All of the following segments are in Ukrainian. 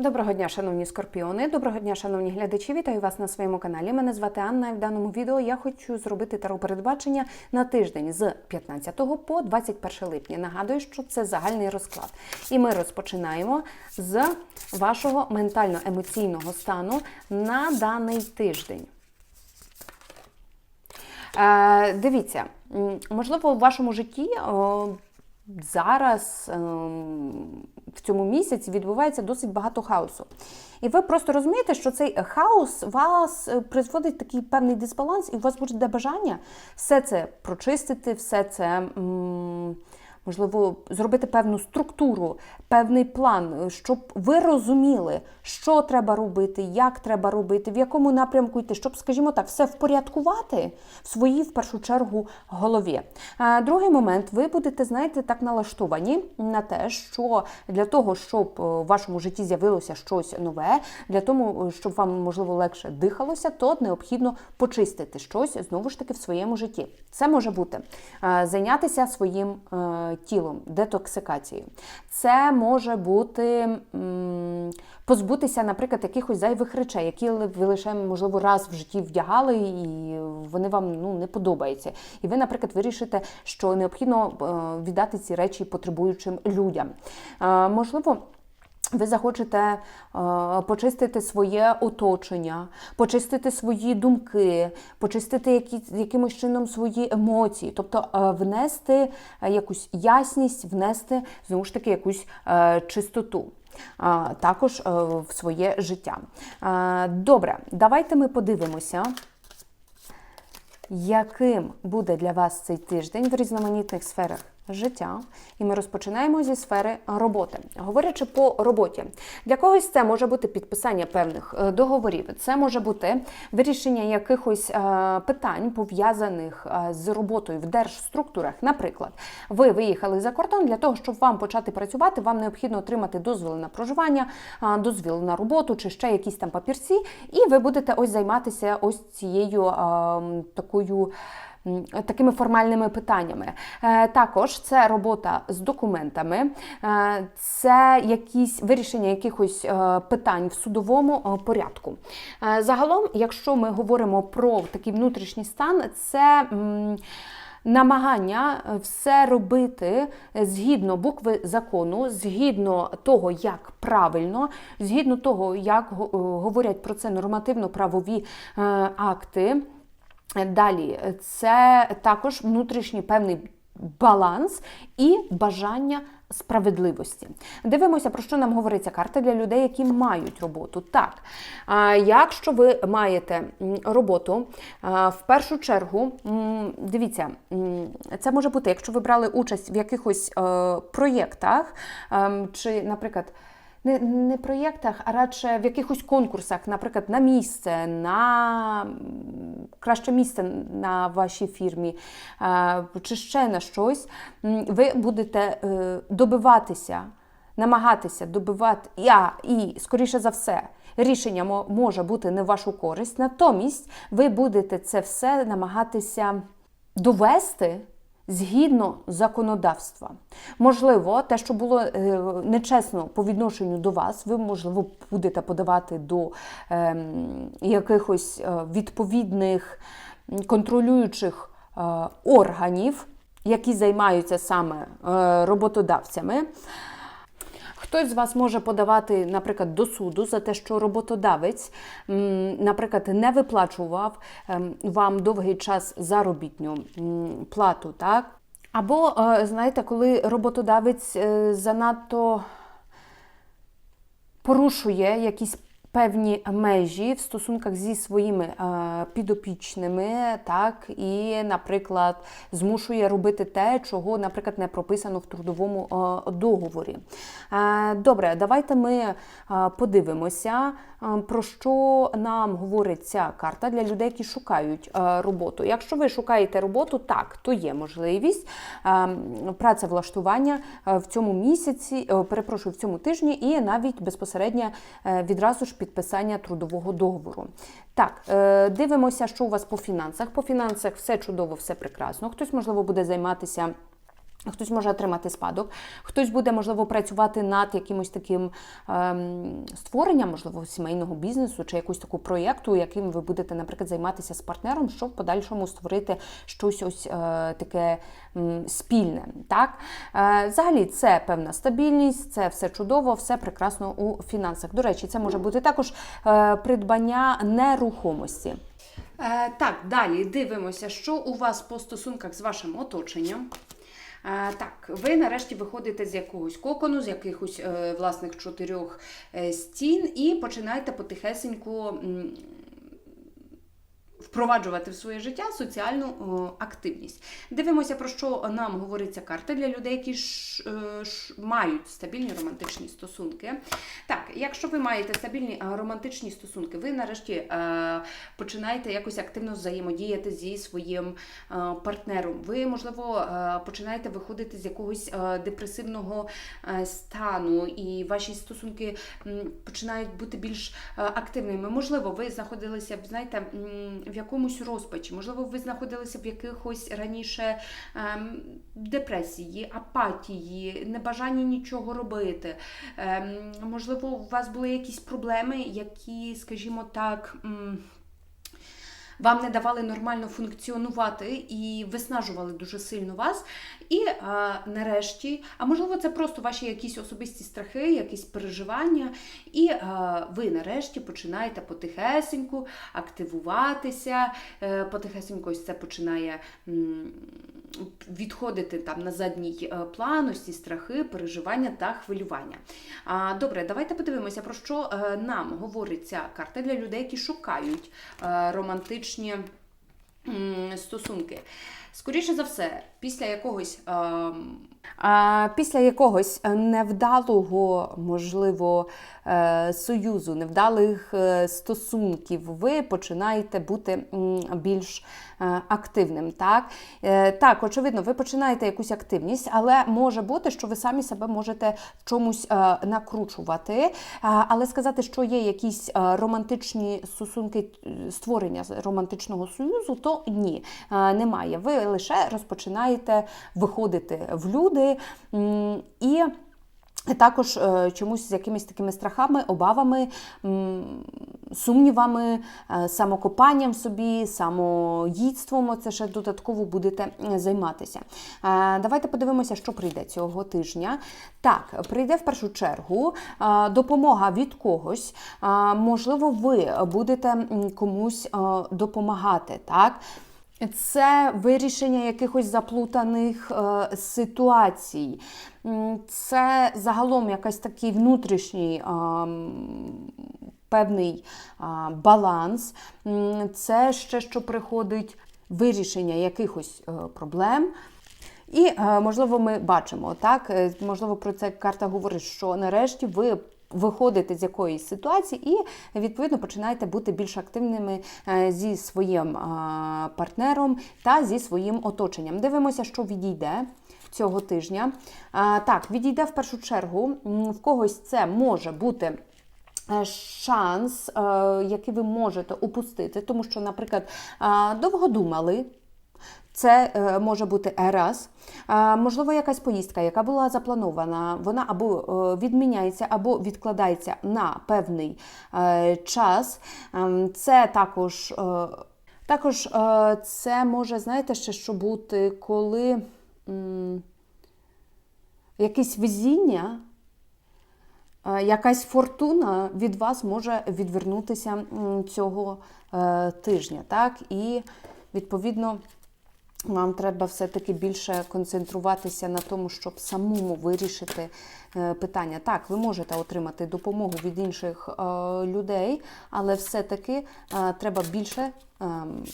Доброго дня, шановні скорпіони. Доброго дня, шановні глядачі. Вітаю вас на своєму каналі. Мене звати Анна. І в даному відео я хочу зробити таро передбачення на тиждень з 15 по 21 липня. Нагадую, що це загальний розклад. І ми розпочинаємо з вашого ментально-емоційного стану на даний тиждень. Е, дивіться, можливо, в вашому житті о, зараз ем, в цьому місяці відбувається досить багато хаосу. І ви просто розумієте, що цей хаос вас е, призводить такий певний дисбаланс, і у вас буде бажання все це прочистити, все це. м, Можливо, зробити певну структуру, певний план, щоб ви розуміли, що треба робити, як треба робити, в якому напрямку йти, щоб, скажімо так, все впорядкувати в своїй, в першу чергу, голові. А Другий момент, ви будете, знаєте, так налаштовані на те, що для того, щоб е, в вашому житті з'явилося щось нове, для того, е, щоб вам можливо легше дихалося, то необхідно почистити щось знову ж таки в своєму житті. Це може бути е, зайнятися своїм е, тілом, детоксикацією. Це може бути позбутися, наприклад, якихось зайвих речей, які ви лише можливо раз в житті вдягали, і вони вам ну не подобаються. І ви, наприклад, вирішите, що необхідно е, віддати ці речі потребуючим людям. Е, Можливо. Ви захочете е, почистити своє оточення, почистити свої думки, почистити які, якимось чином свої емоції, тобто е, внести е, якусь ясність, внести знову ж таки якусь чистоту. Також в своє життя. Добре, давайте ми подивимося, яким буде для вас цей тиждень в різноманітних сферах життя. І ми розпочинаємо зі сфери роботи. Говорячи по роботі, для когось це може бути підписання певних е, договорів, це може бути вирішення якихось е, питань, пов'язаних е, з роботою в держструктурах. Наприклад, ви виїхали за кордон для того, щоб вам почати працювати, вам необхідно отримати дозвіл на проживання, дозвіл на роботу чи ще якісь там папірці, і ви будете ось займатися ось цією е, такою. Такими формальними питаннями. Е, Також це робота з документами, е, це якісь вирішення якихось е, питань в судовому порядку. Загалом, якщо ми говоримо про такий внутрішній стан, це. Намагання все робити згідно букви закону, згідно того, як правильно, згідно того, як говорять про це нормативно-правові акти. Далі, це також внутрішній певний баланс і бажання справедливості. Дивимося, про що нам говориться карта для людей, які мають роботу. Так, якщо ви маєте роботу, в першу чергу, дивіться, це може бути, якщо ви брали участь в якихось е, проєктах, ем, чи, наприклад, не, не проєктах, а радше в якихось конкурсах, наприклад, на місце, на краще місце на вашій фірмі, е, чи ще на щось, ви будете е, добиватися, намагатися добивати, я, і, скоріше за все, рішення може бути не в вашу користь. Натомість ви будете це все намагатися довести згідно законодавства. Можливо, те, що було е, нечесно по відношенню до вас, ви, можливо, будете подавати до ем, якихось е, відповідних контролюючих е, органів, які займаються саме роботодавцями. Хтось з вас може подавати, наприклад, до суду за те, що роботодавець, наприклад, не виплачував ем, вам довгий час заробітню плату, так? Або, е, знаєте, коли роботодавець е, занадто порушує якісь певні межі в стосунках зі своїми е, підопічними, так, і, наприклад, змушує робити те, чого, наприклад, не прописано в трудовому е, договорі. Е, добре, давайте ми подивимося, про що нам говорить ця карта для людей, які шукають е, роботу. Якщо ви шукаєте роботу, так, то є можливість е, працевлаштування е, в цьому місяці, е, перепрошую, в цьому тижні, і навіть безпосередньо е, відразу ж підписання трудового договору. Так, е, дивимося, що у вас по фінансах. По фінансах все чудово, все прекрасно. Хтось, можливо, буде займатися Хтось може отримати спадок, хтось буде, можливо, працювати над якимось таким ем, створенням, можливо, сімейного бізнесу чи якусь таку проєкту, яким ви будете, наприклад, займатися з партнером, щоб в подальшому створити щось ось е, таке м, спільне. Так? Е, взагалі, це певна стабільність, це все чудово, все прекрасно у фінансах. До речі, це може бути також е, придбання нерухомості. Е, так, далі дивимося, що у вас по стосунках з вашим оточенням. Так, ви нарешті виходите з якогось кокону, з якихось е, власних чотирьох е, стін і починаєте потихесеньку впроваджувати в своє життя соціальну активність. Дивимося, про що нам говориться карта для людей, які ж, е, ж мають стабільні романтичні стосунки. Так, якщо ви маєте стабільні е, романтичні стосунки, ви нарешті е, починаєте якось активно взаємодіяти зі своїм е, партнером. Ви, можливо, е, починаєте виходити з якогось е, депресивного е, стану, і ваші стосунки починають бути більш е, активними. Можливо, ви знаходилися, знаєте, в якомусь розпачі, можливо, ви знаходилися в якихось раніше ем, депресії, апатії, небажанні нічого робити. Ем, можливо, у вас були якісь проблеми, які, скажімо так. м, вам не давали нормально функціонувати і виснажували дуже сильно вас. І а, нарешті, а можливо, це просто ваші якісь особисті страхи, якісь переживання, і а, ви нарешті починаєте потихесеньку активуватися, потихесенько ось це починає. м, Відходити там на задній е, план, усі страхи, переживання та хвилювання. А, Добре, давайте подивимося, про що е, нам говорить ця карта для людей, які шукають е, романтичні стосунки. Скоріше за все, після якогось. ем, а, після якогось е, невдалого, можливо, е, союзу, невдалих е, стосунків, ви починаєте бути більш е, активним. Так? Е, так, очевидно, ви починаєте якусь активність, але може бути, що ви самі себе можете в чомусь е, накручувати. Е, Але сказати, що є якісь е, романтичні стосунки е, створення романтичного союзу, то ні, е, немає. Ви лише розпочинаєте виходити в люди і. Також е, чомусь з якимись такими страхами, обавами, сумнівами, е, самокопанням собі, самоїдством. Це ще додатково будете займатися. Е, Давайте подивимося, що прийде цього тижня. Так, прийде в першу чергу допомога від когось. Можливо, ви будете комусь допомагати. так? Це вирішення якихось заплутаних е, ситуацій. Це загалом якийсь такий внутрішній м, певний а, баланс. Це ще що приходить вирішення якихось е, проблем. І, е, можливо, ми бачимо, так, е, можливо, про це карта говорить, що нарешті ви виходите з якоїсь ситуації і, відповідно, починаєте бути більш активними е, зі своїм е, партнером та зі своїм оточенням. Дивимося, що відійде цього тижня. Е, Так, відійде в першу чергу, в когось це може бути. Шанс, який ви можете упустити, тому що, наприклад, довго думали, це е, може бути раз. Можливо, якась поїздка, яка була запланована, вона або е, відміняється, або відкладається на певний е, час. Ем, Це також. Також це може, знаєте, ще що бути, коли якесь везіння, якась фортуна від вас може відвернутися цього тижня. Так? І відповідно. Вам треба все-таки більше концентруватися на тому, щоб самому вирішити е, питання. Так, ви можете отримати допомогу від інших е, людей, але все-таки е, треба більше ем,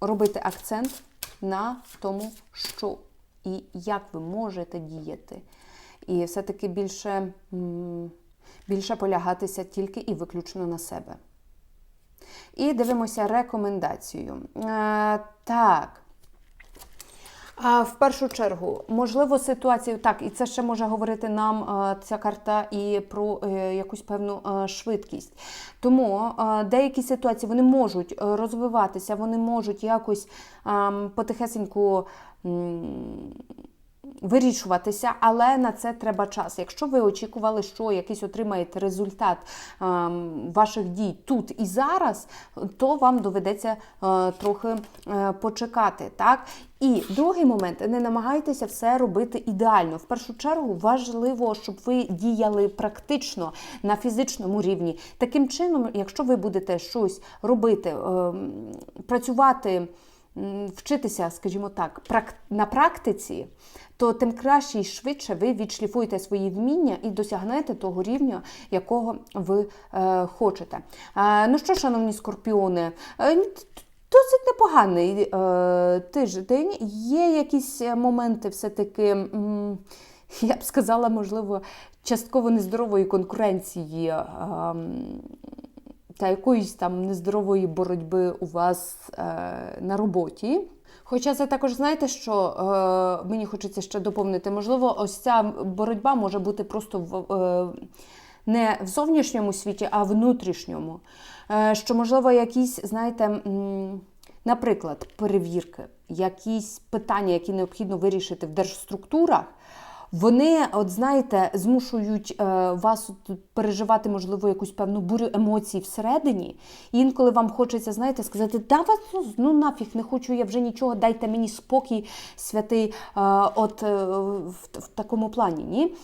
робити акцент на тому, що і як ви можете діяти. І все-таки більше, більше полягатися тільки і виключно на себе. І дивимося рекомендацію. Е, так. А в першу чергу, можливо, ситуацію, так, і це ще може говорити нам е, ця карта і про е, якусь певну швидкість. Тому деякі ситуації вони можуть розвиватися, вони можуть якось потихесеньку вирішуватися, але на це треба час. Якщо ви очікували, що якийсь отримаєте результат ем, ваших дій тут і зараз, то вам доведеться е, трохи е, почекати. Так? І другий момент не намагайтеся все робити ідеально. В першу чергу важливо, щоб ви діяли практично на фізичному рівні. Таким чином, якщо ви будете щось робити, ем, працювати вчитися, скажімо так, на практиці, то тим краще і швидше ви відшліфуєте свої вміння і досягнете того рівня, якого ви е, хочете. Е, ну що, шановні скорпіони, е, досить непоганий е, тиждень. Є якісь моменти все-таки. Я б сказала, можливо, частково нездорової конкуренції та якоїсь там нездорової боротьби у вас е, на роботі. Хоча це також знаєте, що е, мені хочеться ще доповнити, можливо, ось ця боротьба може бути просто в, е, не в зовнішньому світі, а внутрішньому. Е, що, можливо, якісь, знаєте, наприклад, перевірки, якісь питання, які необхідно вирішити в держструктурах. Вони, от знаєте, змушують е, вас переживати, можливо, якусь певну бурю емоцій всередині. І інколи вам хочеться, знаєте, сказати, да вас ну, ну нафіг, не хочу я вже нічого, дайте мені спокій, святий, е, от е, в, в такому плані. Ні?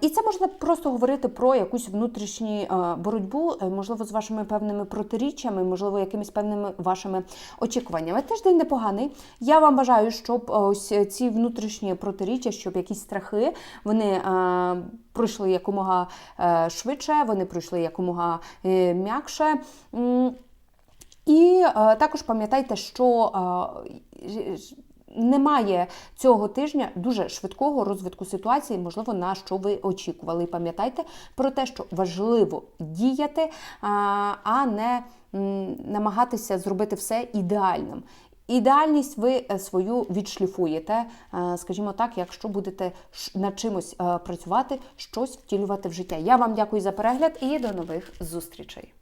І це можна просто говорити про якусь внутрішню боротьбу, можливо, з вашими певними протиріччями, можливо, якимись певними вашими очікуваннями. Тиждень непоганий. Я вам бажаю, щоб ось ці внутрішні протиріччя, щоб якісь страхи вони е, пройшли якомога е, швидше, вони пройшли якомога е, м'якше. І також пам'ятайте, що немає цього тижня дуже швидкого розвитку ситуації, можливо, на що ви очікували. Пам'ятайте про те, що важливо діяти, а не намагатися зробити все ідеальним. Ідеальність ви е, свою відшліфуєте, е, скажімо так, якщо будете над чимось е, працювати, щось втілювати в життя. Я вам дякую за перегляд і до нових зустрічей.